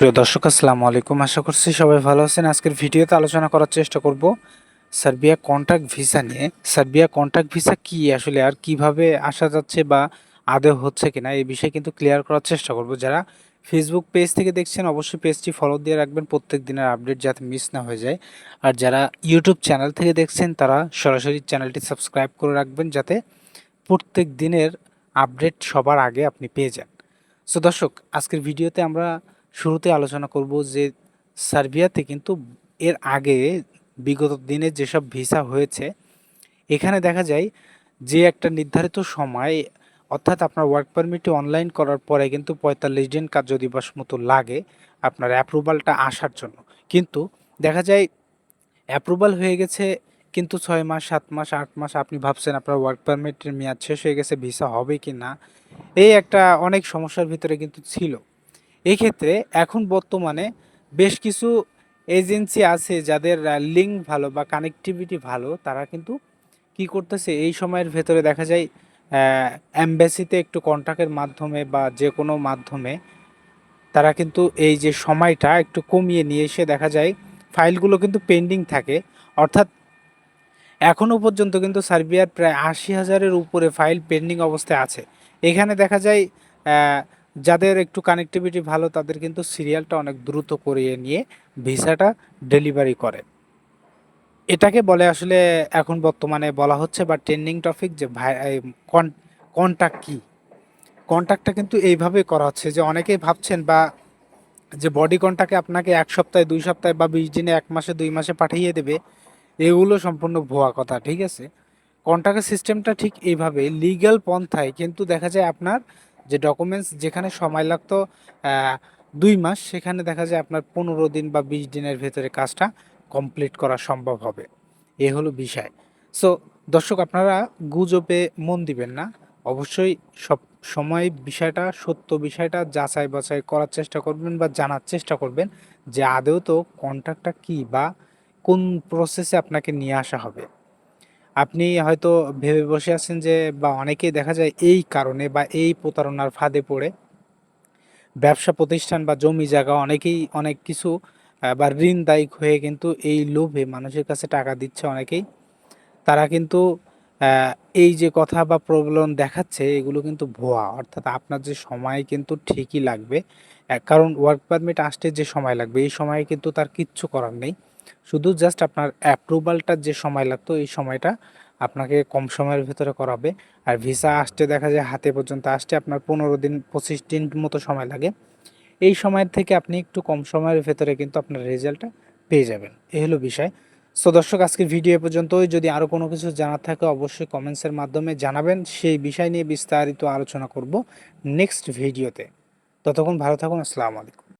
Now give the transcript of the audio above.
প্রিয় দর্শক, আসসালামু আলাইকুম। আশা করছি সবাই ভালো আছেন। আজকের ভিডিওতে আলোচনা করার চেষ্টা করব সার্বিয়া কন্ট্যাক্ট ভিসা নিয়ে। সার্বিয়া কন্ট্যাক্ট ভিসা কি? আসলে আর কীভাবে আসা যাচ্ছে বা আদৌ হচ্ছে কিনা এই বিষয়ে কিন্তু ক্লিয়ার করার চেষ্টা করব। যারা ফেসবুক পেজ থেকে দেখছেন, অবশ্যই পেজটি ফলো দিয়ে রাখবেন। প্রত্যেক দিনের আপডেট যাতে মিস না হয়ে যায়। আর যারা ইউটিউব চ্যানেল থেকে দেখছেন, তারা সরাসরি চ্যানেলটি সাবস্ক্রাইব করে রাখবেন যাতে প্রত্যেক দিনের আপডেট সবার আগে আপনি পেয়ে যান। সো দর্শক, আজকের ভিডিওতে আমরা শুরুতে আলোচনা করব যে সার্বিয়াতে কিন্তু এর আগে বিগত দিনে যেসব ভিসা হয়েছে, এখানে দেখা যায় যে একটা নির্ধারিত সময়, অর্থাৎ আপনার ওয়ার্ক পারমিটটি অনলাইন করার পরে কিন্তু পঁয়তাল্লিশ দিন কার্য দিবস মতো লাগে আপনার অ্যাপ্রুভালটা আসার জন্য। কিন্তু দেখা যায় অ্যাপ্রুভাল হয়ে গেছে কিন্তু ছয় মাস, সাত মাস, আট মাস আপনি ভাবছেন আপনার ওয়ার্ক পারমিটের মেয়াদ শেষ হয়ে গেছে, ভিসা হবে কি না এই একটা অনেক সমস্যার ভিতরে কিন্তু ছিল। এক্ষেত্রে এখন বর্তমানে বেশ কিছু এজেন্সি আছে যাদের লিঙ্ক ভালো বা কানেক্টিভিটি ভালো, তারা কিন্তু কি করতেছে, এই সময়ের ভেতরে দেখা যায় অ্যাম্বাসিতে একটু কন্ট্যাক্টের মাধ্যমে বা যে কোনো মাধ্যমে তারা কিন্তু এই যে সময়টা একটু কমিয়ে নিয়ে এসে দেখা যায়, ফাইলগুলো কিন্তু পেন্ডিং থাকে। অর্থাৎ এখনও পর্যন্ত কিন্তু সার্বিয়ার প্রায় আশি হাজারের উপরে ফাইল পেন্ডিং অবস্থায় আছে। এখানে দেখা যায় যাদের একটু কানেক্টিভিটি ভালো, তাদের কিন্তু সিরিয়ালটা অনেক দ্রুত করিয়ে নিয়ে ভিসাটা ডেলিভারি করে। এটাকে বলে আসলে এখন বর্তমানে বলা হচ্ছে বা ট্রেন্ডিং টপিক যে ভাই কন্ট্যাক্ট কী? কন্ট্যাক্টটা কিন্তু এইভাবেই করা হচ্ছে যে অনেকেই ভাবছেন বা যে বডি কন্ট্যাক্টে আপনাকে এক সপ্তাহে, দুই সপ্তাহে বা বিশ দিনে, এক মাসে, দুই মাসে পাঠিয়ে দেবে, এগুলো সম্পূর্ণ ভুয়া কথা, ঠিক আছে? কন্ট্যাক্টের সিস্টেমটা ঠিক এইভাবে লিগ্যাল পন্থায় কিন্তু দেখা যায় আপনার যে ডকুমেন্টস যেখানে সময় লাগতো দুই মাস, সেখানে দেখা যায় আপনার পনেরো দিন বা বিশ দিনের ভেতরে কাজটা কমপ্লিট করা সম্ভব হবে। এ হলো বিষয়। সো দর্শক, আপনারা গুজবে মন দিবেন না। অবশ্যই সব সময় বিষয়টা, সত্য বিষয়টা যাচাই বাছাই করার চেষ্টা করবেন বা জানার চেষ্টা করবেন যে আদৌ তো কন্ট্রাক্টটা কী বা কোন প্রসেসে আপনাকে নিয়ে আসা হবে। আপনি হয়তো ভেবে বসে আছেন যে, বা অনেকেই দেখা যায় এই কারণে বা এই প্রতারণার ফাঁদে পড়ে। ব্যবসা প্রতিষ্ঠান বা জমি জায়গা অনেকেই অনেক কিছু বা ঋণদায়িক হয়ে কিন্তু এই লোভে মানুষের কাছে টাকা দিচ্ছে অনেকেই। তারা কিন্তু এই যে কথা বা প্রবলন দেখাচ্ছে, এগুলো কিন্তু ভুয়া। অর্থাৎ আপনার যে সময় কিন্তু ঠিকই লাগবে। কারণ ওয়ার্ক পারমিট আসতে যে সময় লাগবে, এই সময়ে কিন্তু তার কিচ্ছু করার নেই। শুধু জাস্ট আপনার অ্যাপ্রুভালটার যে সময় লাগতো, এই সময়টা আপনাকে কম সময়ের ভিতরে করাবে। আর ভিসা আসতে দেখা যায় হাতে পর্যন্ত, আসতে আপনার পনেরো দিন, পঁচিশ দিন মতো সময় লাগে। এই সময়ের থেকে আপনি একটু কম সময়ের ভেতরে কিন্তু আপনার রেজাল্টটা পেয়ে যাবেন। এ হলো বিষয়। সো দর্শক, আজকের ভিডিও পর্যন্তই। যদি আরও কোনো কিছু জানার থাকে, অবশ্যই কমেন্টসের মাধ্যমে জানাবেন। সেই বিষয় নিয়ে বিস্তারিত আলোচনা করব নেক্সট ভিডিওতে ততক্ষণ ভালো থাকুন। আসসালামু আলাইকুম।